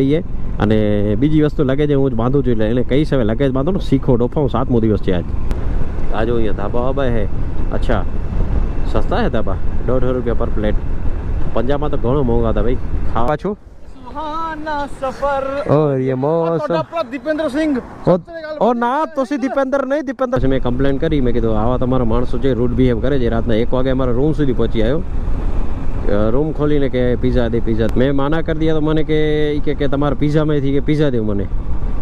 લઈએ અને બીજી વસ્તુ લગેજ હું જ બાંધું છું એટલે એને કહીશ હવે લગેજ બાંધો શીખો ડોફાઉં સાતમો દિવસ છે આજ. આજો અહીંયા ધાબા વાબા હે. અચ્છા સસ્તા હે ધાબા? દોઢસો રૂપિયા પર પ્લેટ. પંજાબમાં તો ઘણો મોંઘા હતા ભાઈ. ખાવા છો? ઓ ના તો સી દીપેન્દર નહીં દીપેન્દર પછી મેં કમ્પ્લેન કરી મેં કીધું આવા તમારા માણસો છે રૂટ બિહેવ કરે છે રાતના એક વાગે અમારા રૂમ સુધી પહોંચી આવ્યો. રૂમ ખોલીને કે પીઝા દે પીઝા મેં માના કરી દીધા તો મને કે ઈ કે કે તમારા પીઝામાંથી કે પીઝા દેવું મને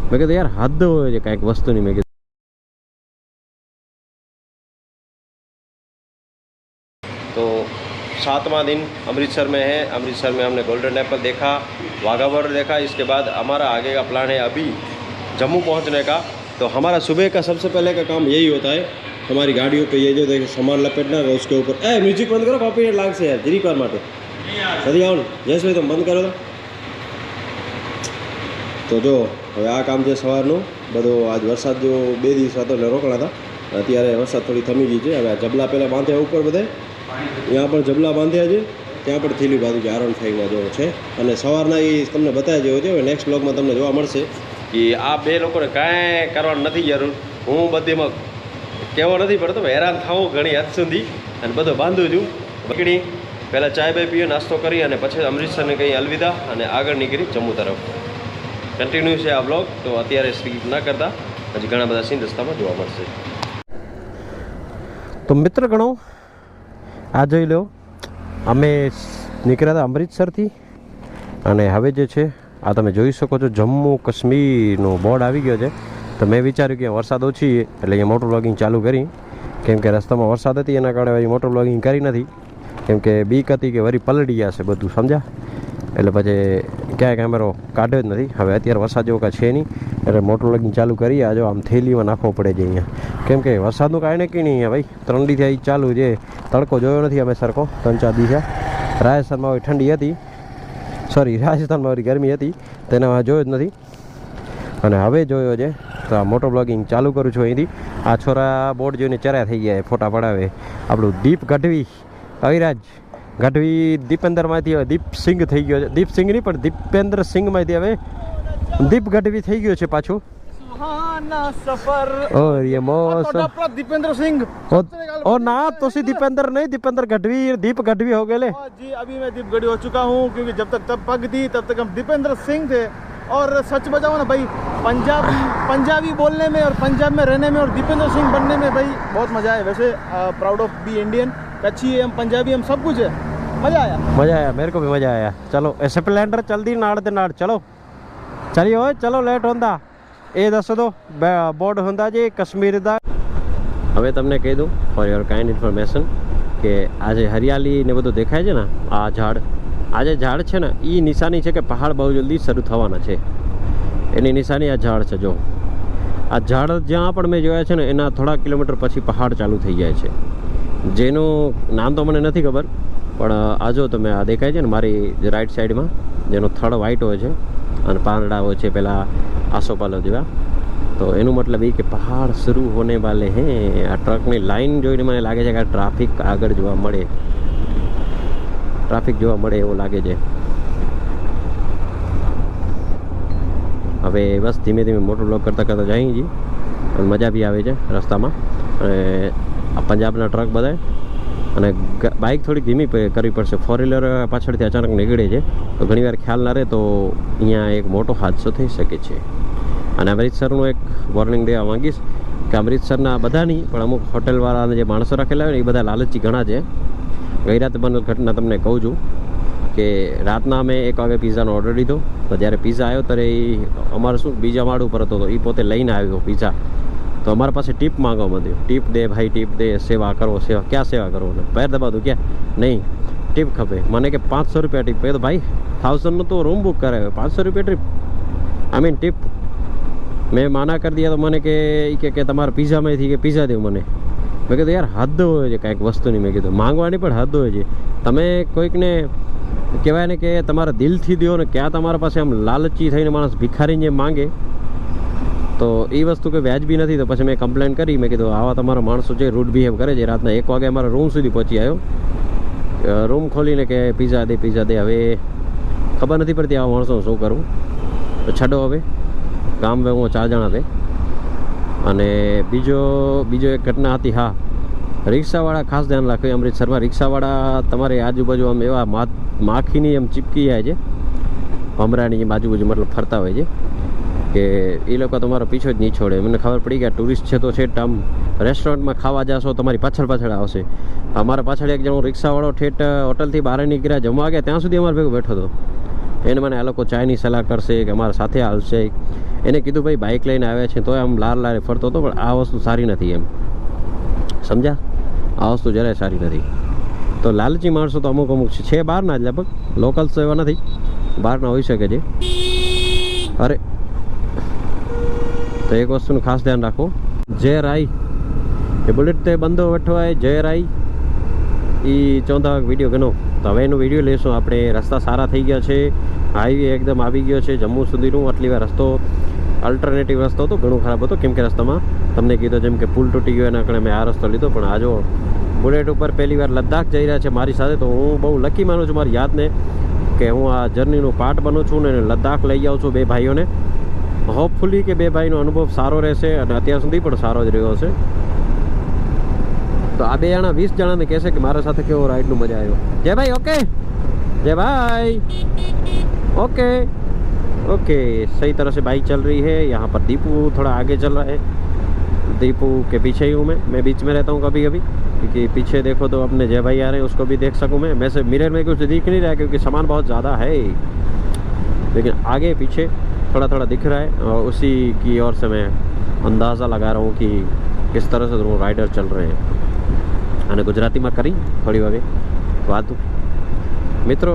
મેં કીધું યાર હદ હોય છે કાંઈક વસ્તુની મેં કીધું तो सातवां दिन अमृतसर में है अमृतसर में हमने गोल्डन टेम्पल देखा वाघा बॉर्डर देखा इसके बाद हमारा आगे का प्लान है अभी जम्मू पहुंचने का तो हमारा सुबह का सबसे पहले का काम यही होता है તમારી ગાડીઓ પર એ જો સામાન લપેટના હોય, ઉસકે ઉપર. એ મ્યુઝિક બંધ કરો કોપીરાઇટ લાગશે યાર જરીક વાર માટે. સરી આવો ને જયેશભાઈ તમે બંધ કરો તો. જો, હવે આ કામ છે સવારનું. બધો આજ વરસાદ જો બે દિવસ હતો, એટલે રોકડા હતા. અત્યારે વરસાદ થોડી થમી ગઈ છે. હવે આ જબલા પહેલાં બાંધ્યા ઉપર બધે. ત્યાં પણ જબલા બાંધ્યા છે. ત્યાં પણ થીલી બાજુ છે, આરણ ફાઈવમાં જેવો છે. અને સવારના એ તમને બતાવી જેવો છે, હવે નેક્સ્ટ બ્લોગમાં તમને જોવા મળશે કે આ બે લોકોને કાંઈ કરવાનું નથી જરૂર. હું બધીમાં કહેવો નથી પડતો હેરાન થવું ઘણી હદ સુધી. અને બધું બાંધું છું. બકડી પહેલાં ચાય બાય પીએ, નાસ્તો કરી અને પછી અમૃતસરને કંઈ અલવિદા અને આગળ નીકળી જમ્મુ તરફ. કન્ટિન્યુ છે આ બ્લોગ તો અત્યારે સ્પીક ના કરતા. હજી ઘણા બધા સીન રસ્તામાં જોવા મળશે. તો મિત્ર ગણો આ જોઈ લો, અમે નીકળ્યા હતા અમૃતસરથી. અને હવે જે છે, આ તમે જોઈ શકો છો જમ્મુ કાશ્મીરનો બોર્ડ આવી ગયો છે. તો મેં વિચાર્યું કે વરસાદ ઓછી એટલે અહીંયા મોટર બ્લોગિંગ ચાલુ કરી. કેમ કે રસ્તામાં વરસાદ હતી, એના કારણે વળી મોટર બ્લોગિંગ કરી નથી. કેમ કે બીક હતી કે વળી પલળી જશે બધું, સમજ્યા? એટલે પછી ક્યાંય કેમેરો કાઢ્યો જ નથી. હવે અત્યારે વરસાદ જેવો કાંઈ છે નહીં, એટલે મોટર બ્લોગિંગ ચાલુ કરી આજે આમ થેલીમાં નાખવો પડે છે અહીંયા. કેમ કે વરસાદનું કાંઈ નક્કી નહીં અહીંયા ભાઈ. ત્રણ દી થઈ ચાલુ છે. તડકો જોયો નથી અમે સરખો, ત્રણ ચાર દિવસે રાજસ્થાનમાં હવે ઠંડી હતી. સોરી રાજસ્થાનમાં ગરમી હતી. તેના જોયો જ નથી. અને હવે જોયો છે. તો આ મોટો બ્લોગિંગ ચાલુ કરું છું અહીંથી આ છોરા બોર્ડ જોઈને ચર્યા થઈ ગયા ફોટા પડાવે આપણું દીપ ગઢવી અવિરાજ ગઢવી દીપેન્દ્રમાંથી હવે દીપ સિંઘ થઈ ગયો છે દીપ સિંઘ નહીં પણ દીપેન્દ્ર સિંઘમાંથી હવે દીપ ગઢવી થઈ ગયો છે પાછું સુહાના સફર ઓર યે મોસમ આપણા દીપેન્દ્ર સિંઘ ओ ओ ना तो सी दीपेंद्र नहीं दीपेंद्र गढ़वी दीप गढ़वी हो गए ले हाँ जी अभी मैं दीपगढ़ी हो चुका हूँ क्योंकि जब तक तब पग थी तब तक हम दीपेंद्र सिंह थे और सच बताओ ना भाई पंजाब पंजाबी बोलने में और पंजाब में रहने में और दीपेंद्र सिंह बनने में भाई बहुत मज़ा आया वैसे proud of be Indian Kutchi है हम पंजाबी हम सब कुछ है मज़ा आया मजा आया मेरे को भी मजा आया चलो स्प्लेंडर जल्दी नाड़ दे नाड़ चलो चलिए ओए चलो લેટ હોંદા એ દસો તો બોર્ડ હોંદા જે કાશ્મીર દા હવે તમને કહી દઉં ફોર યોર કાઇન્ડ ઇન્ફોર્મેશન કે આ જે હરિયાળી ને બધું દેખાય છે ને આ ઝાડ આ જે ઝાડ છે ને એ નિશાની છે કે પહાડ બહુ જલ્દી શરૂ થવાના છે એની નિશાની આ ઝાડ છે, જો. આ ઝાડ જ્યાં પણ મેં જોયા છે ને, એના થોડા કિલોમીટર પછી પહાડ ચાલુ થઈ જાય છે. જેનું નામ તો મને નથી ખબર, પણ આ જો તમે આ દેખાય છે ને, મારી રાઈટ સાઈડમાં જેનો થડ વ્હાઈટ હોય છે, અને પાંદડા હોય છે, પેલા આસોપાલો જેવા. તો એનું મતલબ એ કે પહાડ શરૂ હોને વાલે હે, આ ટ્રકની લાઈન જોઈને મને લાગે છે કે આ ટ્રાફિક આગળ જોવા મળે. ટ્રાફિક જોવા મળે એવું લાગે છે. હવે બસ ધીમે ધીમે મોટો બ્લોક કરતાં કરતાં જઈએ છીએ. અને મજા બી આવે છે રસ્તામાં. અને પંજાબના ટ્રક બધા અને બાઇક થોડીક ધીમી કરવી પડશે. ફોર વ્હીલર પાછળથી અચાનક નીકળે છે. તો ઘણીવાર ખ્યાલ ના રહે તો અહીંયા એક મોટો હાદસો થઈ શકે છે. અને અમૃતસરનું એક વોર્નિંગ દેવા માંગીશ કે અમૃતસરના બધા નહીં પણ અમુક હોટેલવાળાને જે માણસો રાખેલા હોય ને, એ બધા લાલચી ઘણા છે. ગઈ રાતે બનેલ ઘટના તમને કહું છું. કે રાતના અમે એક વાગે પીઝાનો ઓર્ડર લીધો. તો જ્યારે પીઝા આવ્યો ત્યારે એ અમારે શું, બીજા માળ ઉપર હતો તો એ પોતે લઈને આવ્યો પીઝા તો અમારા પાસે ટીપ માંગવા માંડ્યો. ટીપ દે ભાઈ ટીપ દે, સેવા કરો, સેવા, ક્યાં સેવા કરો? ને પેર દબાતું ક્યાં? નહીં. ટીપ ખપે. મને કે પાંચસો રૂપિયા ટીપ તો ભાઈ થાઉઝન્ડનો તો રૂમ બુક કરાવ્યો પાંચસો રૂપિયા ટ્રીપ આઈ મીન ટીપ મેં માના કરી દીધા તો મને કે એ કે તમારા પિઝામાંથી કે પીઝા દેવું મને. મેં કીધું, યાર, હદ હોય છે કાંઈક વસ્તુની. મેં કીધું, માંગવાની પણ હદ હોય છે. તમે કોઈકને કહેવાય ને કે તમારા દિલથી દો ને ક્યાં તમારા પાસે આમ લાલચી થઈને માણસ ભિખારીને માંગે, તો એ વસ્તુ કે વ્યાજબી નથી. તો પછી મેં કમ્પ્લેન કરી, મેં કીધું, આવા તમારા માણસો છે રૂડ બિહેવ કરે છે, રાતના એક વાગે અમારા રૂમ સુધી પહોંચી આવ્યો. રૂમ ખોલીને કે પીઝા દે પીઝા દે, હવે ખબર નથી પડતી આવા માણસો શું કરું. તો છડો હવે, ગામ હું ચાર જણા તે અને બીજો બીજો એક ઘટના હતી, હા રિક્ષાવાળા ખાસ ધ્યાન રાખો અમૃતસરમાં રિક્ષાવાળા તમારે આજુબાજુ આમ એવા માખીની એમ ચીપકી જાય છે. ભમરાની એમ આજુબાજુ મતલબ ફરતા હોય છે કે એ લોકો તમારો પીછો જ નહીં છોડે મને ખબર પડી કે ટુરિસ્ટ છે તો છે આમ રેસ્ટોરન્ટમાં ખાવા જાશો, તમારી પાછળ પાછળ આવશે. અમારા પાછળ એક જણો રિક્ષાવાળો ઠેઠ હોટલથી બહાર નીકળ્યા, જમવા ગયા, ત્યાં સુધી અમારે ભેગો બેઠો હતો. એને મને આ લોકો ચાયની સલાહ કરશે કે અમારા સાથે આવશે એને કીધું, ભાઈ બાઇક લઈને આવ્યા છે, તોય આમ લાર લારે ફરતો હતો, પણ આ વસ્તુ સારી નથી એમ. સમજ્યા? આ વસ્તુ જરાય સારી નથી. તો લાલચી માણસો તો અમુક અમુક છે. બહારના જ લગભગ. લોકલ્સ તો એવા નથી. બહારના હોઈ શકે છે. અરે. તો એક વસ્તુનું ખાસ ધ્યાન રાખો. જય રાઈ. એ બુલેટ તે બંધો વઠવાય જય રાઈ. એ ચૌદા વીડિયો ગણો. તો હવે એનો વીડિયો લેશું આપણે રસ્તા સારા થઈ ગયા છે. હાઈવે એકદમ આવી ગયો છે. જમ્મુ સુધીનું. આટલી વાર રસ્તો અલ્ટરનેટિવ રસ્તો હતો, ઘણું ખરાબ હતો. કેમ કે રસ્તામાં તમને કીધો જેમ કે પુલ તૂટી ગયો, એના કારણે મેં આ રસ્તો લીધો. પણ આજો બુલેટ ઉપર પહેલી વાર લદ્દાખ જઈ રહ્યા છે મારી સાથે, તો હું બહુ લકી માનું છું મારી યાદને કે હું આ જર્નીનો પાર્ટ બનું છું ને લદ્દાખ લઈ આવું છું બે ભાઈઓને. હોપફુલી કે બે ભાઈનો અનુભવ સારો રહેશે અને અત્યાર સુધી પણ સારો જ રહ્યો હશે. તો આ બે જણા, વીસ જણાને કહેશે કે મારા સાથે કેવો રાઈડનું મજા આવ્યો. જય ભાઈ ઓકે જય ભાઈ! ઓકે ओके सही तरह से बाइक चल रही है यहाँ पर दीपू थोड़ा आगे चल रहा है दीपू के पीछे ही हूँ मैं मैं बीच में रहता हूँ कभी कभी क्योंकि पीछे देखो तो अपने जय भाई आ रहे हैं उसको भी देख सकूँ मैं वैसे मिरर में कुछ दिख नहीं रहा है क्योंकि सामान बहुत ज़्यादा है लेकिन आगे पीछे थोड़ा थोड़ा दिख रहा है और उसी की ओर से मैं अंदाज़ा लगा रहा हूँ कि किस तरह से दोनों राइडर चल रहे हैं અને ગુજરાતીમાં કરી થોડી વાગે વાતું મિત્રો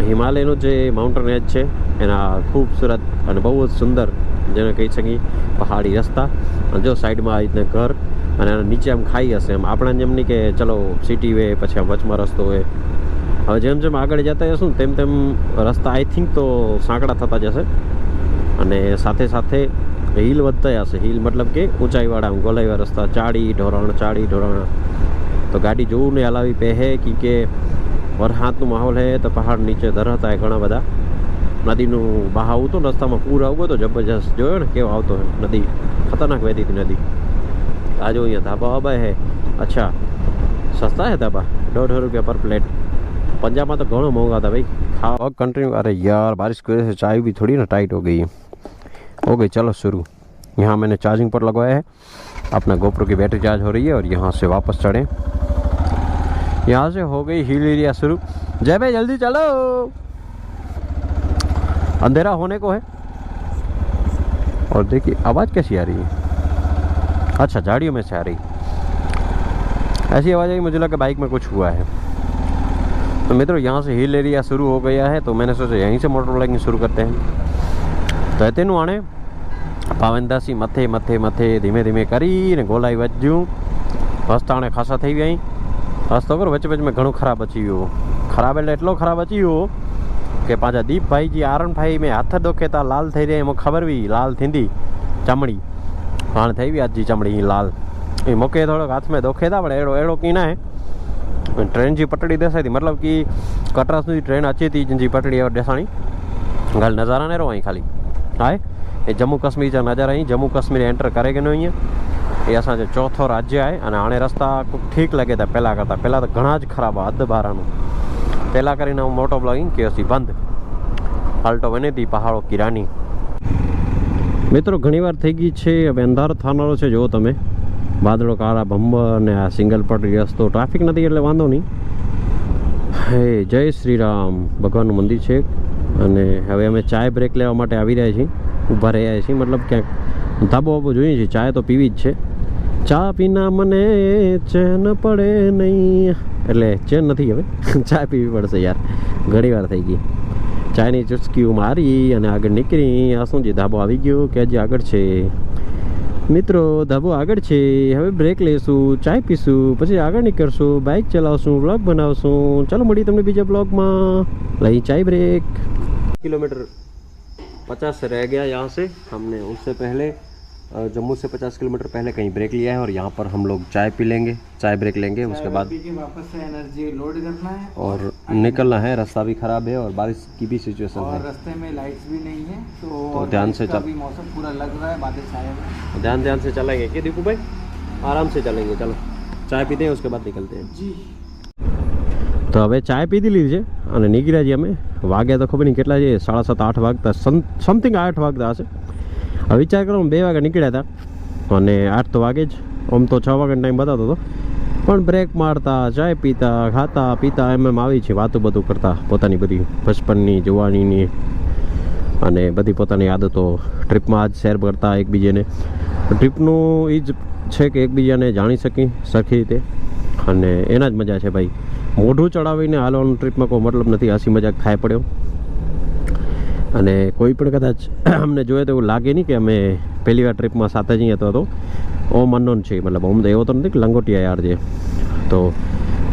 હિમાલયનું જે માઉન્ટેન રેન્જ છે એના ખૂબસૂરત અને બહુ જ સુંદર જેને કહી શકીએ પહાડી રસ્તા. અને જો સાઈડમાં આ રીતના ઘર અને એના નીચે આમ ખાઈ હશે એમ. આપણા જેમ નહીં કે ચલો સિટી વે પછી આમ વચમાં રસ્તો હોય. હવે જેમ જેમ આગળ જતા જશું તેમ તેમ રસ્તા આઈ થિંક તો સાંકડા થતા જશે. અને સાથે સાથે હિલ વધતા જશે. હિલ મતલબ કે ઊંચાઈવાળા આમ ગોલાઈવા રસ્તા. ચાડી ઢોરણ ચાડી ઢોરણ તો ગાડી જોવું ને હલાવી પહે કે વરસાદનું માહોલ હે તો પહાડ નીચે ધરાતા ઘણા બધા. નદીનું બહાવ તો રસ્તામાં પૂર આવ્યું તો જબરજસ્ત જોયો ને કેવો આવતો હે નદી ખતરનાક વહેતી હતી નદી આ જો અહીંયા ધાબા વાબા હે અચ્છા સસ્તા હે ધાબા દોઢ रुपया पर प्लेट पंजाब में तो घणो महंगा था भाई खाओ कंटिन्यू अरे यार बारिश की वजह से चाय भी थोड़ी ना टाइट हो गई है हो गई चलो शुरू यहाँ मैंने चार्जिंग पर लगवाया है अपना गोप्रो की बैटरी चार्ज हो रही है और यहाँ से वापस चढ़े यहाँ से हो गई हिल एरिया शुरू जय भाई जल्दी चलो अंधेरा होने को है और देखिए आवाज़ कैसी आ रही है अच्छा झाड़ियों में से आ रही ऐसी आवाज़ आई मुझे लगा बाइक में कुछ हुआ है तो मित्रों यहाँ से हिल एरिया शुरू हो गया है तो मैंने सोचा यहीं से मोटर ब्लॉगिंग शुरू करते हैं તો તેનું આણે પાવનદાસી મથે મથે મથે ધીમે ધીમે કરીને ગોલાઈ વચ્યું રસ્તાણે ખાસા થઈ ગયા અહીં રસ્તો કરો વચ્ચે વચ્ચે મેં ઘણું ખરાબ અચી ગયો ખરાબ એટલે એટલો ખરાબ અચી ગયો કે પાંજા દીપભાઈજી આરણભાઈ મેં હાથ ડોકેતા લાલ થઈ રહ્યા, એમાં ખબર બી લાલ થીંદી, ચમડી. હાણ થઈ બી આજજી ચમડી લાલ. એ મૂકે થોડોક હાથમાં દોખેતા, પણ એડો એડો કી ના હે ટ્રેન જે પટડી દેસાઈ મતલબ કે કટરા સુધી ટ્રેન અચી હતી જે પટડી દેસાણી. ગાલ નજારા ને રહો અહીં ખાલી. હાય. એ જમ્મુ કાશ્મીર જા નજારા અહીં, જમ્મુ કાશ્મીર એન્ટર કરે કે નહીં અહીંયા? એ અસાંજો ચોથો રાજ્ય આવે અને આને રસ્તા ઠીક લાગે હતા પહેલાં કરતાં. પહેલાં તો ઘણા જ ખરાબ, હદ બારાનું. પહેલાં કરીને હું મોટો બ્લોગિંગ હતી બંધ. હાલતો બની હતી પહાડો કિરાની. મિત્રો, ઘણીવાર થઈ ગઈ છે, હવે અંધારો થનારો છે, જુઓ તમે. વાદળો કાળા ભંબર અને આ સિંગલ પટરી રસ્તો. ટ્રાફિક નથી એટલે વાંધો નહીં. હે, જય શ્રી રામ ભગવાનનું મંદિર છે અને હવે અમે ચાય બ્રેક લેવા માટે આવી રહ્યા છીએ. ઊભા રહ્યા છીએ, મતલબ ક્યાંક ધાબો વાબો જોઈએ છીએ ચાય તો પીવી જ છે. ચા પીના મને ચેન પડે નહીં. એટલે ચેન નથી હવે. ચા પીવી પડશે યાર. ઘણી વાર થઈ ગઈ. ચાયની ચુસ્કીઓ મારી અને આગળ નીકળી. આ શું છે, ધાબો આવી ગયો કે હજી આગળ છે? મિત્રો, ધાબો આગળ છે. હવે બ્રેક લઈશું ચાય પીશું, પછી આગળ નીકળશું બાઇક ચલાવશું બ્લોગ બનાવશું. ચાલો મળીએ તમને બીજા બ્લોગમાં લઈ ચાય બ્રેક કિલોમીટર પચાસ रह गया यहाँ से हमने उससे પહેલે जम्मू से पचास किलोमीटर पहले कहीं ब्रेक लिया है और यहाँ पर हम लोग चाय पी लेंगे चाय ब्रेक लेंगे उसके बाद पी के वापस से एनर्जी लोड करना है और निकलना है रास्ता भी ख़राब है और बारिश की भी सिचुएशन और है रास्ते में लाइट्स भी नहीं है तो तो ध्यान से बारिश का चल भी मौसम पूरा लग रहा है बादल छाए हुए हैं। ध्यान ध्यान से चलेंगे कि दीपू भाई आराम से चलेंगे चलो चाय पीते हैं उसके बाद निकलते हैं जी તો હવે ચાય પીધી લીધી છે અને નીકળ્યા છીએ અમે વાગ્યા તો ખબર નહીં કેટલા છે સાડા સાત આઠ વાગતા સમથિંગ આઠ વાગતા હશે હવે વિચાર કરો બે વાગે નીકળ્યા હતા અને આઠ તો વાગે જ, આમ તો છ વાગ્યાનો ટાઈમ બતાવતો હતો. પણ બ્રેક મારતા, ચાય પીતા, ખાતા, પીતા, એમ એમ આવી છે, વાતું બધું કરતા, પોતાની બધી બચપનની, જવાનીની અને બધી પોતાની આદતો. ટ્રીપમાં આજ શેર કરતા એકબીજાને. ટ્રીપનું એ જ છે કે એકબીજાને જાણી શકી સરખી રીતે. અને એના જ મજા છે ભાઈ. મોઢું ચડાવીને હાલવાનું ટ્રીપમાં કોઈ મતલબ નથી. હસી મજાક થાય પડ્યો. અને કોઈ પણ કદાચ અમને જોઈએ તો એવું લાગે નહીં કે અમે પહેલી વાર ટ્રીપમાં સાથે જ અહીંયા તો ઓમ અનનોન છે, મતલબ ઓમ તો એવો તો નથી કે લંગોટિયા યાર છે. તો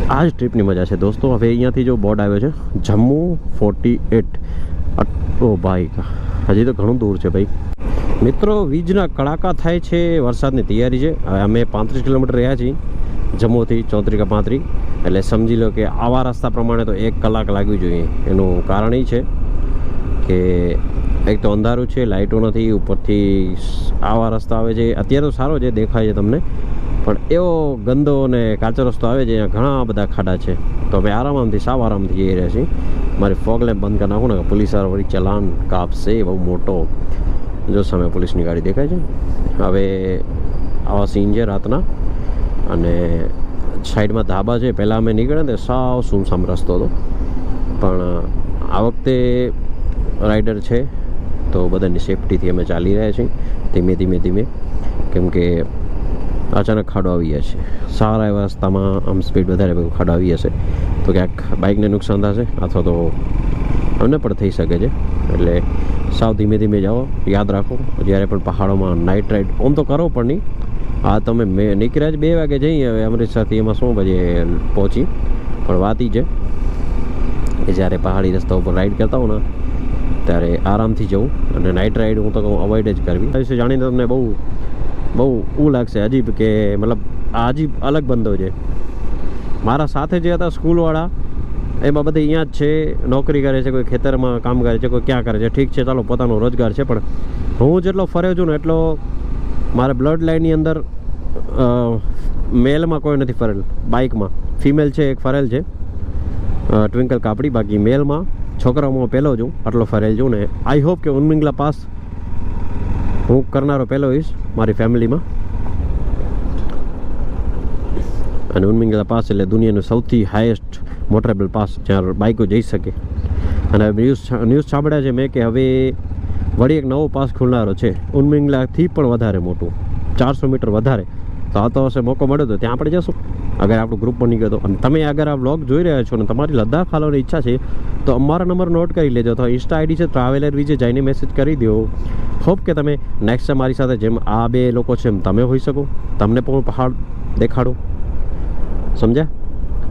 આ જ ટ્રીપની મજા છે દોસ્તો. હવે અહીંયાથી જો બોર્ડ આવ્યો છે, જમ્મુ ફોર્ટી એટ. ઓ ભાઈ, હજી તો ઘણું દૂર છે ભાઈ. મિત્રો, વીજના કડાકા થાય છે, વરસાદની તૈયારી છે. હવે અમે પાંત્રીસ કિલોમીટર રહ્યા છીએ, જમ્મુથી ચોત્રી કે પાંત્રી. એટલે સમજી લો કે આવા રસ્તા પ્રમાણે તો એક કલાક લાગવી જોઈએ. એનું કારણ એ છે કે એક તો અંધારું છે લાઇટો નથી, ઉપરથી આવા રસ્તા આવે છે. અત્યારે તો સારો છે દેખાય છે તમને. પણ એવો ગંદો અને કાચો રસ્તો આવે છે, અહીંયા ઘણા બધા ખાડા છે. તો અમે આરામથી, સાવ આરામથી જઈ રહ્યા છીએ. મારી ફોગ લેમ્પ બંધ કરી નાખું ને પોલીસવાળા ચલાન કાપશે બહુ મોટો. જો સામે પોલીસની ગાડી દેખાય છે. હવે આવા સીન છે રાતના. અને સાઈડમાં ધાબા છે. પહેલાં અમે નીકળ્યા ને સાવ સુમસામ રસ્તો હતો. પણ આ વખતે રાઈડર છે, તો બધાની સેફટીથી અમે ચાલી રહ્યા છીએ. ધીમે ધીમે ધીમે, કેમ કે અચાનક ખાડો આવી જાય છે. સારા એવા રસ્તામાં આમ સ્પીડ વધારે ખાડો આવી જશે, તો ક્યાંક બાઇકને નુકસાન થશે અથવા તો અમને પણ થઈ શકે છે. એટલે સાવ ધીમે ધીમે જાઓ, યાદ રાખો, જ્યારે પણ પહાડોમાં નાઇટ રાઈડ ઓમ તો કરો પણ નહીં. આ તમે મેં નીકળ્યા જ બે વાગે જઈએ હવે અમૃતસરથી એમાં શું બજે પહોંચી? પણ વાત ઈ છે જ્યારે પહાડી રસ્તા ઉપર રાઈડ કરતા હો ને ત્યારે આરામથી જવું અને નાઇટ રાઈડ હું તો કહું અવોઇડ જ કરવી. આ વિશે જાણીને તમને બહુ બહુ એવું લાગશે અજીબ કે મતલબ આ અજીબ અલગ બંધો છે. મારા સાથે જે હતા સ્કૂલવાળા, એમાં બધે અહીંયા જ છે, નોકરી કરે છે, કોઈ ખેતરમાં કામ કરે છે, કોઈ ક્યાં કરે છે. ઠીક છે, ચાલો, પોતાનો રોજગાર છે, પણ હું જેટલો ફર્યો છું ને એટલો મારે બ્લડ લાઇનની અંદર મેલમાં કોઈ નથી ફરેલ. બાઇકમાં ફિમેલ છે, એક ફરેલ છે. ટ્વિંકલ કાપડી, બાકી મેલમાં છોકરાઓમાં પહેલો છું આટલો ફરેલ છું ને આઈ હોપ કે ઉન્મિંગલા પાસ હું કરનારો પહેલો હોઈશ મારી ફેમિલીમાં. અને ઉન્મિંગલા પાસ એટલે દુનિયાનું સૌથી હાઈએસ્ટ મોટરેબલ પાસ જ્યાં બાઇકો જઈ શકે. અને ન્યૂઝ ન્યૂઝ સાંભળ્યા છે મેં કે હવે વળી એક નવો પાસ ખુલનારો છે. ઉન્મિંગલાથી પણ વધારે મોટું. ચારસો મીટર વધારે. તો આ તો હશે મોકો મળ્યો તો ત્યાં આપણે જશું. અગર આપણું ગ્રુપ બની ગયો તો. અને તમે અગર આ વ્લોગ જોઈ રહ્યા છો ને તમારી લદ્દાખ હાલવાની ઈચ્છા છે, તો અમારા નંબર નોટ કરી લેજો. તો ઇન્સ્ટા આઈડી છે ટ્રાવેલર વિજે જઈને મેસેજ કરી દો. હોપ કે તમે નેક્સ્ટ મારી સાથે જેમ આ બે લોકો છે એમ તમે હોઈ શકો. તમને પણ પહાડ દેખાડો. સમજ્યા?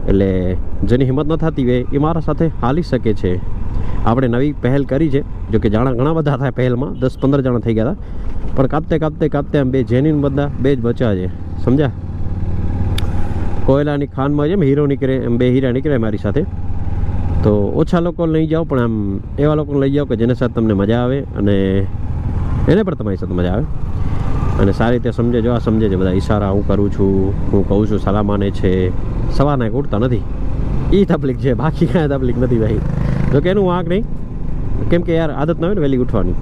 એટલે જેની હિંમત ન થતી હોય એ મારા સાથે હાલી શકે છે. આપણે નવી પહેલ કરી છે. જો કે જાણા, ઘણા બધા થાય પહેલમાં. દસ, પંદર જણા થઈ ગયા હતા. પણ કાપતે કાપતે કાપતે આમ બે જેન્યુન બધા બે જ બચ્યા છે. સમજ્યા? કોયલાની ખાનમાં જેમ હીરો નીકળે, એમ બે હીરા નીકળે મારી સાથે. તો ઓછા લોકો લઈ જાઓ, પણ આમ એવા લોકોને લઈ જાઓ કે જેને સાથે તમને મજા આવે અને એને પણ તમારી સાથે મજા આવે. અને સારી રીતે સમજે જો આ સમજે છે બધા ઈશારા, હું કરું છું, હું કહું છું સલામાને છે. સવારના ઉઠતા નથી. એ તકલીફ છે, બાકી કાંઈ તકલીફ નથી ભાઈ. જો કે એનું વાંક નહીં. કેમ કે યાર આદત ના હોય ને વહેલી ઉઠવાની.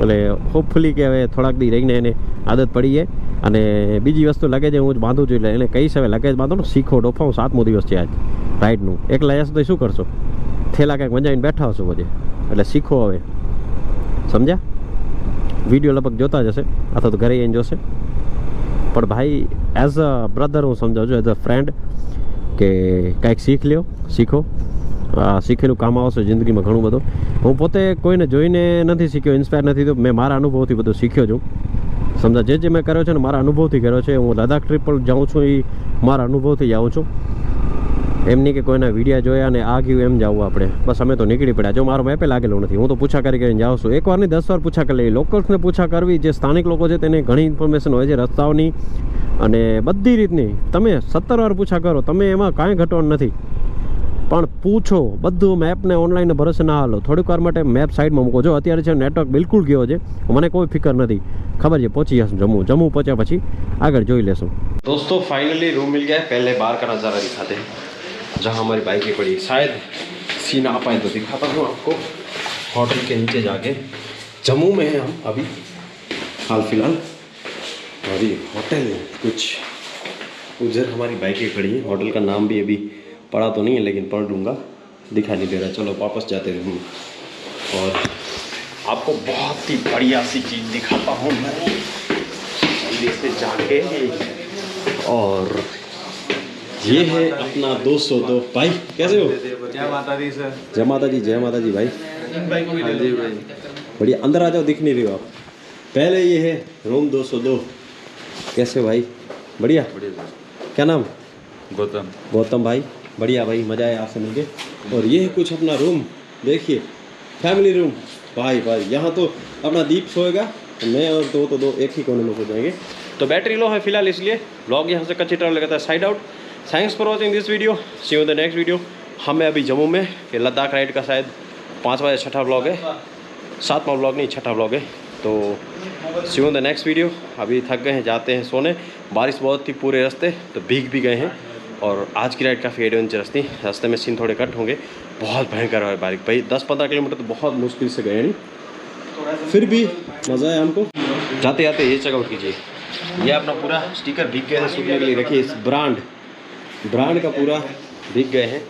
એટલે હોપફુલી કે હવે થોડાક દી રહીને એને આદત પડી જાય. અને બીજી વસ્તુ લગેજ હું જ બાંધું છું એટલે એને કહીશ હવે લગેજ બાંધો ને, શીખો ડોફાવું સાતમો દિવસ છે આજ. રાઈડનું એકલા જશો તો શું કરશો? થેલા કંઈક મંજાવીને બેઠા હશો બધે. એટલે શીખો હવે. સમજ્યા? વીડિયો લગભગ જોતા જ હશે. અથવા તો ઘરે એને જોશે. પણ ભાઈ એઝ અ બ્રધર હું સમજાવું છું એઝ અ ફ્રેન્ડ કે કાંઈક શીખ લ્યો, શીખો. શીખેલું કામ આવશે જિંદગીમાં ઘણું બધું. હું પોતે કોઈને જોઈને નથી શીખ્યો ઇન્સ્પાયર નથી થયો. મેં મારા અનુભવથી બધું શીખ્યો છું. સમજા, જે જે મેં કર્યો છે ને મારા અનુભવથી કર્યો છે. હું લદ્દાખ ટ્રીપ પર જાઉં છું એ મારા અનુભવથી જાઉં છું. એમ નહીં કે કોઈના વિડીયા જોયા અને આ ગયું, એમ જવું આપણે. બસ અમે તો નીકળી પડ્યા. જો મારો મેપે લાગેલું નથી. હું તો પૂછા કરી કરીને જાઉં છું. એકવાર નહીં દસ વાર પૂછા કરી લઈ લોકલ્સને પૂછા કરવી, જે સ્થાનિક લોકો છે તેને ઘણી ઇન્ફોર્મેશન હોય છે રસ્તાઓની. અને બધી રીતની. તમે સત્તર વાર પૂછા કરો. તમે એમાં કાંઈ ઘટવાનું નથી. પણ પૂછો બધું મેપને ઓનલાઈન ભરોસે ના હાલો થોડીક વાર માટે મેપ સાઈડમાં મૂકો જો અત્યારે છે નેટવર્ક બિલકુલ ગયો છે મને કોઈ ફિકર નથી ખબર છે પહોંચી જશું જમ્મુ જમ્મુ પહોંચ્યા પછી આગળ જોઈ લેશું दोस्तों फाइनली रूम मिल गया है पहले बाहर का नज़ारा दिखाते हैं जहाँ हमारी बाइकें पड़ी शायद सीन आ पाए तो दिखाता हूँ आपको होटल के नीचे जाके जम्मू में हैं हम अभी हाल फिलहाल और ये होटल है कुछ उधर हमारी बाइकें खड़ी हैं होटल का नाम भी अभी पढ़ा तो नहीं है लेकिन पढ़ लूँगा। दिखा नहीं दे रहा। चलो वापस जाते रूम में और आपको बहुत ही बढ़िया सी चीज़ दिखाता हूँ मैं। जल्दी से जाके। और ये है अपना दो सौ दो। भाई कैसे हो? जय माता दी सर। जय माता जी जय माता जी भाई हाँ जी भाई। बढ़िया अंदर आ जाओ दिख नहीं रही हो आप। पहले ये है रूम 202 कैसे हो भाई? बढ़िया। बढ़िया क्या नाम? गौतम। गौतम भाई। बढ़िया भाई, मज़ा आया आपसे मिलके। और ये है कुछ अपना रूम देखिए फैमिली रूम भाई भाई, यहाँ तो अपना दीप सोएगा मैं और दो तो दो एक ही कोने में सो जाएँगे। तो बैटरी लो है फ़िलहाल इसलिए ब्लॉग यहाँ से कच्ची तरह लगाता है side out thanks for watching this video see you the next video हमें अभी जम्मू में ये लद्दाख राइड का शायद पाँचवा या छठा ब्लॉग है। सातवां ब्लॉग नहीं, छठा ब्लॉग है। तो see you the next video अभी थक गए हैं, जाते हैं सोने। बारिश बहुत थी पूरे रास्ते तो भीग भी गए हैं। और आज की राइड काफ़ी एडवेंचरस थी। रास्ते में सीन थोड़े कट होंगे। बहुत भयंकर है बारिक भाई दस पंद्रह किलोमीटर तो बहुत मुश्किल से गए, नहीं? फिर भी मज़ा आया हमको। जाते जाते ये चेकआउट कीजिए। ये अपना पूरा स्टिकर बिक गया है सूखने के लिए। रखिए इस ब्रांड ब्रांड का पूरा बिक गए हैं।